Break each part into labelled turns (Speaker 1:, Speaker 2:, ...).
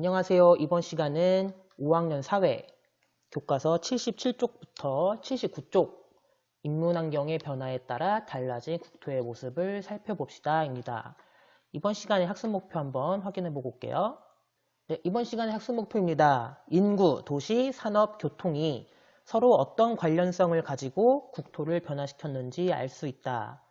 Speaker 1: 안녕하세요. 이번 시간은 5학년 사회 교과서 77쪽부터 79쪽 인문환경의 변화에 따라 달라진 국토의 모습을 살펴봅시다. 입니다. 이번 시간의 학습 목표 한번 확인해 보고 올게요. 네, 이번 시간의 학습 목표입니다. 인구, 도시, 산업, 교통이 서로 어떤 관련성을 가지고 국토를 변화시켰는지 알 수 있다.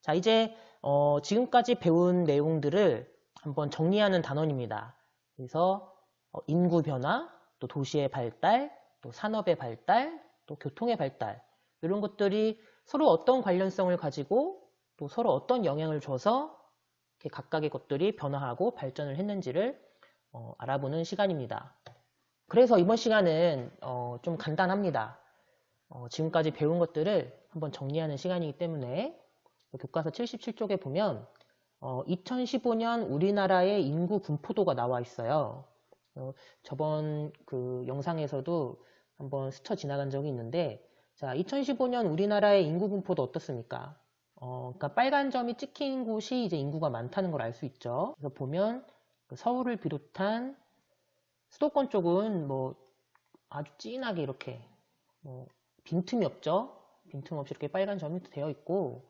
Speaker 1: 자, 이제 어, 지금까지 배운 내용들을 한번 정리하는 단원입니다. 그래서 어, 인구 변화, 또 도시의 발달, 또 산업의 발달, 또 교통의 발달 이런 것들이 서로 어떤 관련성을 가지고 또 서로 어떤 영향을 줘서 각각의 것들이 변화하고 발전을 했는지를 어, 알아보는 시간입니다. 그래서 이번 시간은 어, 좀 간단합니다. 어, 지금까지 배운 것들을 한번 정리하는 시간이기 때문에 교과서 77쪽에 보면 2015년 어, 우리나라의 인구 분포도가 나와 있어요. 어, 저번 그 영상에서도 한번 스쳐 지나간 적이 있는데 자 2015년 우리나라의 인구 분포도 어떻습니까? 어, 그러니까 빨간 점이 찍힌 곳이 이제 인구가 많다는 걸 알 수 있죠. 그래서 보면 그 서울을 비롯한 수도권 쪽은 뭐 아주 진하게 이렇게 뭐 빈틈이 없죠. 빈틈없이 이렇게 빨간 점이 되어 있고 그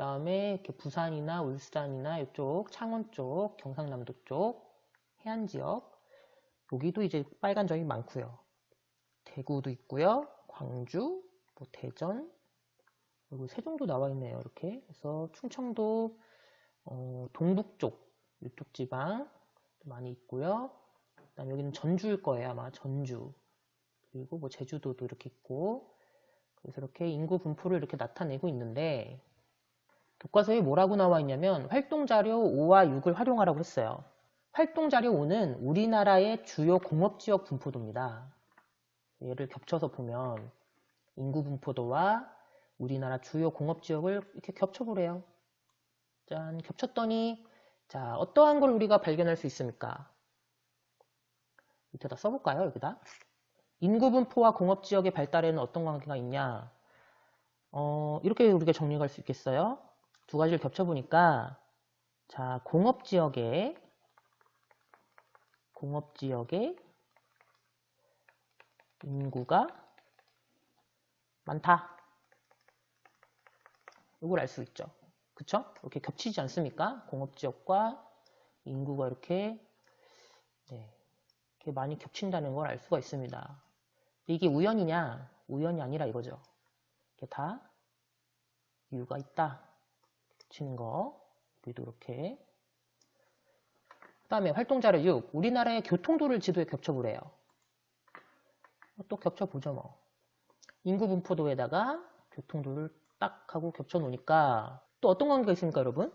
Speaker 1: 다음에 이렇게 부산이나 울산이나 이쪽 창원 쪽, 경상남도 쪽 해안 지역 여기도 이제 빨간 점이 많고요. 대구도 있고요. 광주, 뭐 대전, 그리고 세종도 나와 있네요. 이렇게 그래서 충청도 어, 동북 쪽 이쪽 지방 많이 있고요. 그다음 여기는 전주일 거예요. 아마 전주 그리고 뭐 제주도도 이렇게 있고 그래서 이렇게 인구 분포를 이렇게 나타내고 있는데 교과서에 뭐라고 나와 있냐면 활동자료 5와 6을 활용하라고 했어요. 활동자료 5는 우리나라의 주요 공업지역 분포도입니다. 얘를 겹쳐서 보면 인구 분포도와 우리나라 주요 공업지역을 이렇게 겹쳐보래요. 짠, 겹쳤더니 자 어떠한 걸 우리가 발견할 수 있습니까? 밑에다 써볼까요? 여기다. 인구 분포와 공업지역의 발달에는 어떤 관계가 있냐? 어, 이렇게 우리가 정리할 수 있겠어요? 두 가지를 겹쳐보니까 자 공업지역에 공업지역에 인구가 많다. 이걸 알 수 있죠. 그쵸? 이렇게 겹치지 않습니까? 공업지역과 인구가 이렇게, 네, 이렇게 많이 겹친다는 걸 알 수가 있습니다. 이게 우연이냐? 우연이 아니라 이거죠. 이게 다 이유가 있다. 치는 거. 여기도 이렇게. 그 다음에 활동자료 6 우리나라의 교통도를 지도에 겹쳐보래요. 또 겹쳐보죠 뭐. 인구 분포도에다가 교통도를 딱 하고 겹쳐 놓으니까 또 어떤 관계가 있습니까 여러분?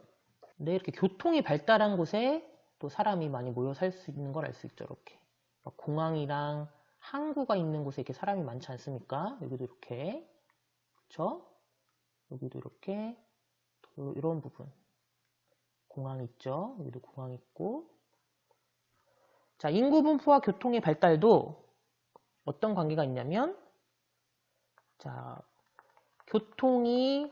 Speaker 1: 네 이렇게 교통이 발달한 곳에 또 사람이 많이 모여 살 수 있는 걸 알 수 있죠 이렇게. 공항이랑 항구가 있는 곳에 이렇게 사람이 많지 않습니까? 여기도 이렇게. 그쵸? 여기도 이렇게 이런 부분. 공항 있죠? 여기도 공항 있고. 자 인구 분포와 교통의 발달도 어떤 관계가 있냐면 자 교통이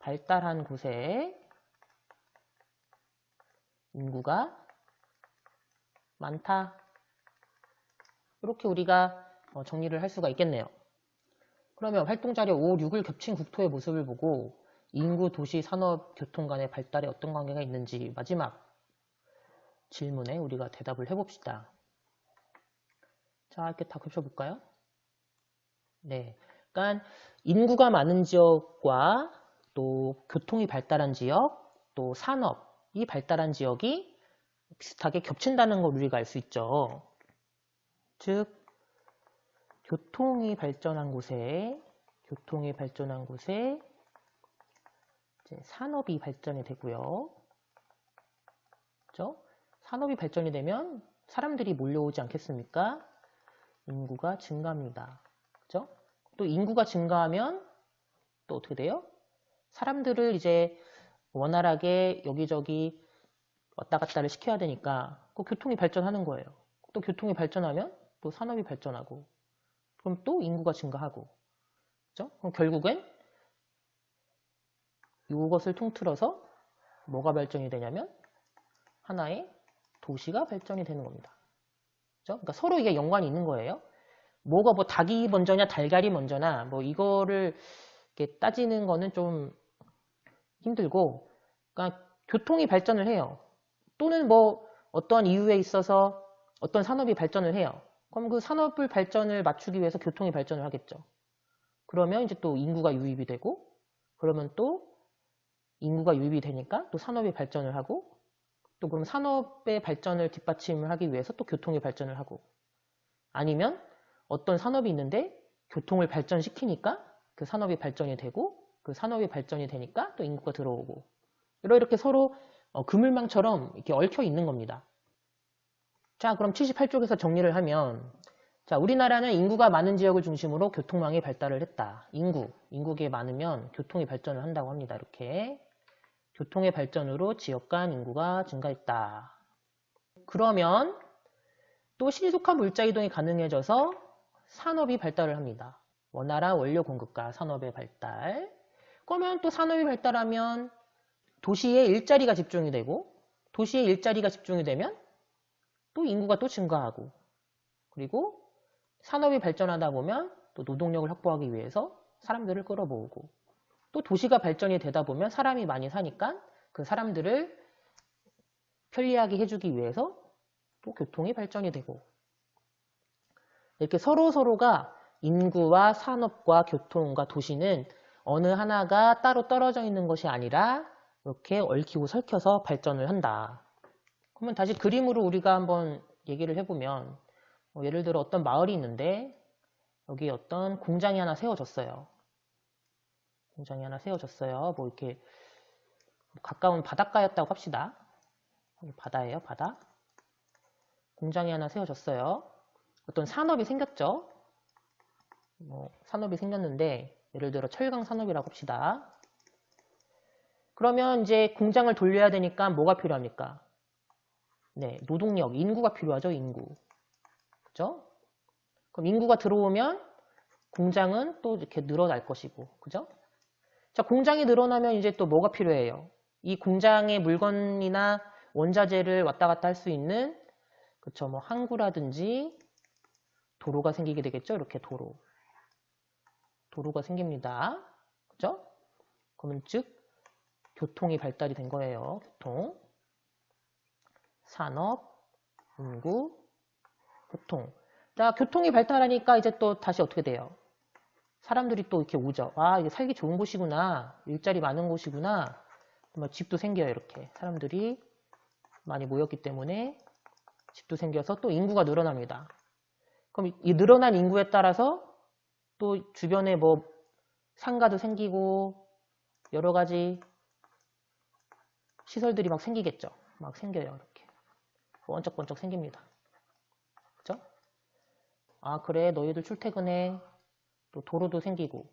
Speaker 1: 발달한 곳에 인구가 많다. 이렇게 우리가 어, 정리를 할 수가 있겠네요. 그러면 활동자료 5, 6을 겹친 국토의 모습을 보고 인구, 도시, 산업, 교통 간의 발달에 어떤 관계가 있는지 마지막 질문에 우리가 대답을 해봅시다. 자, 이렇게 다 겹쳐볼까요? 네. 그러니까 인구가 많은 지역과 또 교통이 발달한 지역, 또 산업이 발달한 지역이 비슷하게 겹친다는 걸 우리가 알 수 있죠. 즉, 교통이 발전한 곳에, 교통이 발전한 곳에 산업이 발전이 되고요. 그죠? 산업이 발전이 되면 사람들이 몰려오지 않겠습니까? 인구가 증가합니다. 그죠? 또 인구가 증가하면 또 어떻게 돼요? 사람들을 이제 원활하게 여기저기 왔다 갔다를 시켜야 되니까 그 교통이 발전하는 거예요. 또 교통이 발전하면 또 산업이 발전하고 그럼 또 인구가 증가하고 그죠? 그럼 결국엔 이것을 통틀어서 뭐가 발전이 되냐면 하나의 도시가 발전이 되는 겁니다. 그죠? 그러니까 서로 이게 연관이 있는 거예요. 뭐가 뭐 닭이 먼저냐 달걀이 먼저나 뭐 이거를 따지는 거는 좀 힘들고 그러니까 교통이 발전을 해요. 또는 뭐 어떤 이유에 있어서 어떤 산업이 발전을 해요. 그럼 그 산업을 발전을 맞추기 위해서 교통이 발전을 하겠죠. 그러면 이제 또 인구가 유입이 되고 그러면 또 인구가 유입이 되니까 또 산업이 발전을 하고 또 그럼 산업의 발전을 뒷받침을 하기 위해서 또 교통이 발전을 하고 아니면 어떤 산업이 있는데 교통을 발전시키니까 그 산업이 발전이 되고 그 산업이 발전이 되니까 또 인구가 들어오고 이렇게 서로 어, 그물망처럼 이렇게 얽혀 있는 겁니다. 자 그럼 78쪽에서 정리를 하면 자 우리나라는 인구가 많은 지역을 중심으로 교통망이 발달을 했다. 인구, 인구가 많으면 교통이 발전을 한다고 합니다. 이렇게 교통의 발전으로 지역 간 인구가 증가했다. 그러면 또 신속한 물자 이동이 가능해져서 산업이 발달을 합니다. 원활한 원료 공급과 산업의 발달. 그러면 또 산업이 발달하면 도시에 일자리가 집중이 되고 도시에 일자리가 집중이 되면 또 인구가 또 증가하고 그리고 산업이 발전하다 보면 또 노동력을 확보하기 위해서 사람들을 끌어모으고 또 도시가 발전이 되다 보면 사람이 많이 사니까 그 사람들을 편리하게 해주기 위해서 또 교통이 발전이 되고 이렇게 서로 서로가 인구와 산업과 교통과 도시는 어느 하나가 따로 떨어져 있는 것이 아니라 이렇게 얽히고 설켜서 발전을 한다. 그러면 다시 그림으로 우리가 한번 얘기를 해보면 뭐 예를 들어 어떤 마을이 있는데 여기 어떤 공장이 하나 세워졌어요. 공장이 하나 세워졌어요. 뭐 이렇게 가까운 바닷가였다고 합시다. 바다예요, 바다. 공장이 하나 세워졌어요. 어떤 산업이 생겼죠. 뭐 산업이 생겼는데 예를 들어 철강 산업이라고 합시다. 그러면 이제 공장을 돌려야 되니까 뭐가 필요합니까? 네, 노동력, 인구가 필요하죠, 인구. 그죠? 그럼 인구가 들어오면 공장은 또 이렇게 늘어날 것이고, 그죠? 자, 공장이 늘어나면 이제 또 뭐가 필요해요? 이 공장의 물건이나 원자재를 왔다 갔다 할 수 있는, 그쵸, 뭐 항구라든지 도로가 생기게 되겠죠? 이렇게 도로. 도로가 생깁니다. 그죠? 그러면 즉, 교통이 발달이 된 거예요. 교통. 산업, 인구, 교통. 자, 교통이 발달하니까 이제 또 다시 어떻게 돼요? 사람들이 또 이렇게 오죠. 아, 이게 살기 좋은 곳이구나. 일자리 많은 곳이구나. 뭐 집도 생겨요, 이렇게. 사람들이 많이 모였기 때문에 집도 생겨서 또 인구가 늘어납니다. 그럼 이 늘어난 인구에 따라서 또 주변에 뭐 상가도 생기고 여러 가지 시설들이 막 생기겠죠. 막 생겨요, 이렇게. 번쩍번쩍 생깁니다. 아, 그래, 너희들 출퇴근해. 또 도로도 생기고.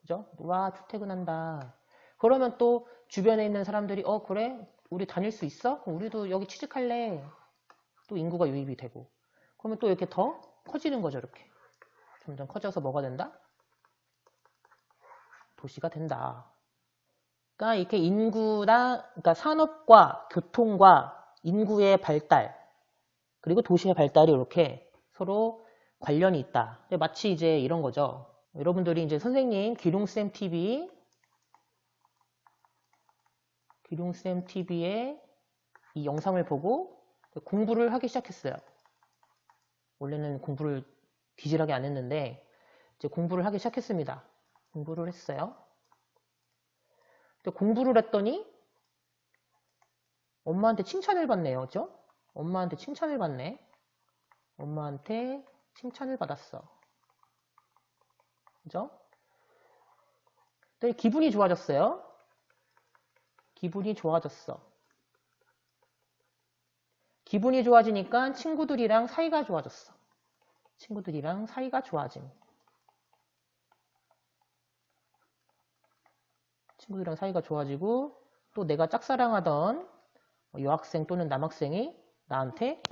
Speaker 1: 그죠? 와, 출퇴근한다. 그러면 또 주변에 있는 사람들이, 어, 그래? 우리 다닐 수 있어? 우리도 여기 취직할래. 또 인구가 유입이 되고. 그러면 또 이렇게 더 커지는 거죠, 이렇게. 점점 커져서 뭐가 된다? 도시가 된다. 그러니까 이렇게 인구나, 그러니까 산업과 교통과 인구의 발달, 그리고 도시의 발달이 이렇게 서로 관련이 있다. 마치 이제 이런 거죠. 여러분들이 이제 선생님 기룡쌤 TV, 기룡쌤 TV에 이 영상을 보고 공부를 하기 시작했어요. 원래는 공부를 기질하게 안 했는데 이제 공부를 하기 시작했습니다. 공부를 했어요. 공부를 했더니 엄마한테 칭찬을 받네요. 그죠? 엄마한테 칭찬을 받네. 엄마한테 칭찬을 받았어. 그죠? 또 기분이 좋아졌어요. 기분이 좋아졌어. 기분이 좋아지니까 친구들이랑 사이가 좋아졌어. 친구들이랑 사이가 좋아짐. 친구들이랑 사이가 좋아지고 또 내가 짝사랑하던 여학생 또는 남학생이 나한테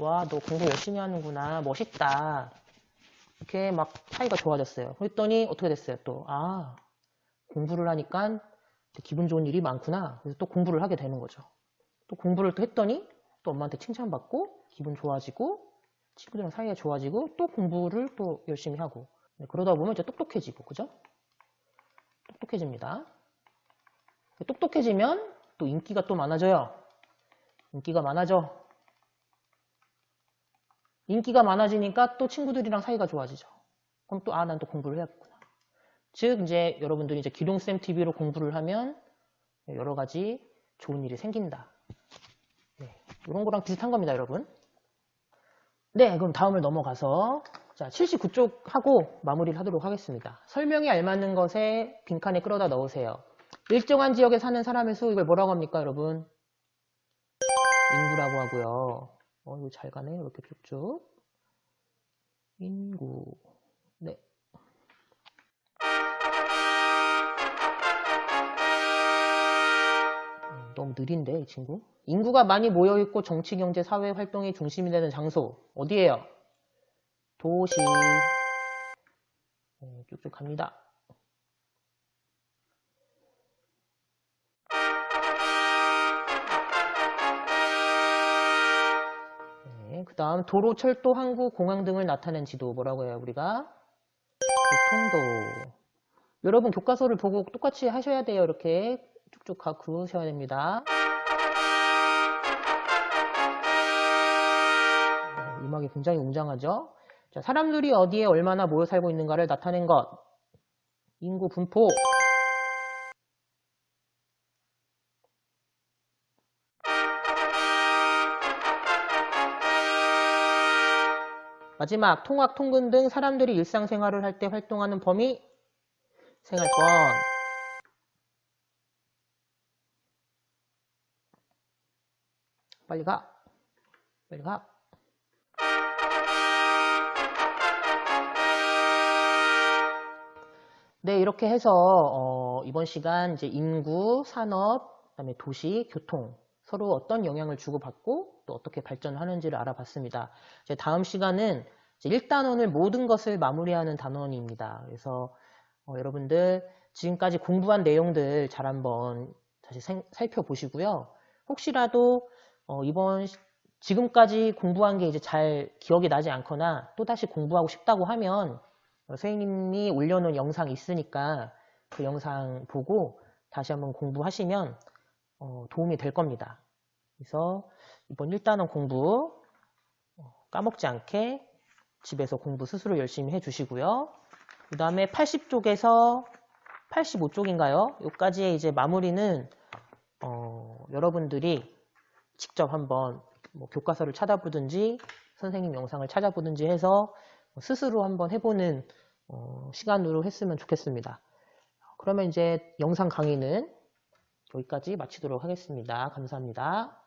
Speaker 1: 와 너 공부 열심히 하는구나 멋있다 이렇게 막 사이가 좋아졌어요 그랬더니 어떻게 됐어요 또 아 공부를 하니까 기분 좋은 일이 많구나 그래서 또 공부를 하게 되는 거죠 또 공부를 또 했더니 또 엄마한테 칭찬받고 기분 좋아지고 친구들이랑 사이가 좋아지고 또 공부를 또 열심히 하고 네, 그러다 보면 이제 똑똑해지고 그죠? 똑똑해집니다. 똑똑해지면 또 인기가 또 많아져요. 인기가 많아져. 인기가 많아지니까 또 친구들이랑 사이가 좋아지죠. 그럼 또, 아, 난 또 공부를 해야겠구나. 즉, 이제 여러분들이 이제 기룡쌤 TV로 공부를 하면 여러 가지 좋은 일이 생긴다. 네, 이런 거랑 비슷한 겁니다, 여러분. 네, 그럼 다음을 넘어가서 자, 79쪽 하고 마무리를 하도록 하겠습니다. 설명이 알맞는 것에 빈칸에 끌어다 넣으세요. 일정한 지역에 사는 사람의 수, 이걸 뭐라고 합니까, 여러분? 인구라고 하고요. 어, 이거 잘 가네, 이렇게 쭉쭉. 인구. 네. 음, 너무 느린데, 이 친구? 인구가 많이 모여있고 정치, 경제, 사회 활동이 중심이 되는 장소. 어디예요? 도시. 네, 쭉쭉 갑니다. 다음 도로, 철도, 항구, 공항 등을 나타낸 지도 뭐라고 해요 우리가? 교통도. 여러분 교과서를 보고 똑같이 하셔야 돼요. 이렇게 쭉쭉 가 그으셔야 됩니다. 네, 음악이 굉장히 웅장하죠? 자, 사람들이 어디에 얼마나 모여 살고 있는가를 나타낸 것. 인구 분포 마지막 통학, 통근 등 사람들이 일상생활을 할 때 활동하는 범위 생활권. 빨리 가. 빨리 가. 네, 이렇게 해서 어, 이번 시간 이제 인구, 산업, 그다음에 도시, 교통 서로 어떤 영향을 주고받고 또 어떻게 발전하는지를 알아봤습니다. 이제 다음 시간은 이제 1단원을 모든 것을 마무리하는 단원입니다. 그래서 어, 여러분들 지금까지 공부한 내용들 잘 한번 다시 생- 살펴보시고요. 혹시라도 어, 이번 시- 지금까지 공부한 게 이제 잘 기억이 나지 않거나 또 다시 공부하고 싶다고 하면 어, 선생님이 올려놓은 영상 있으니까 그 영상 보고 다시 한번 공부하시면 어, 도움이 될 겁니다. 그래서 이번 1단원 공부 어, 까먹지 않게 집에서 공부 스스로 열심히 해주시고요. 그 다음에 80쪽에서 85쪽인가요? 여기까지의 이제 마무리는 어, 여러분들이 직접 한번 뭐 교과서를 찾아보든지 선생님 영상을 찾아보든지 해서 스스로 한번 해보는 어, 시간으로 했으면 좋겠습니다. 그러면 이제 영상 강의는 여기까지 마치도록 하겠습니다. 감사합니다.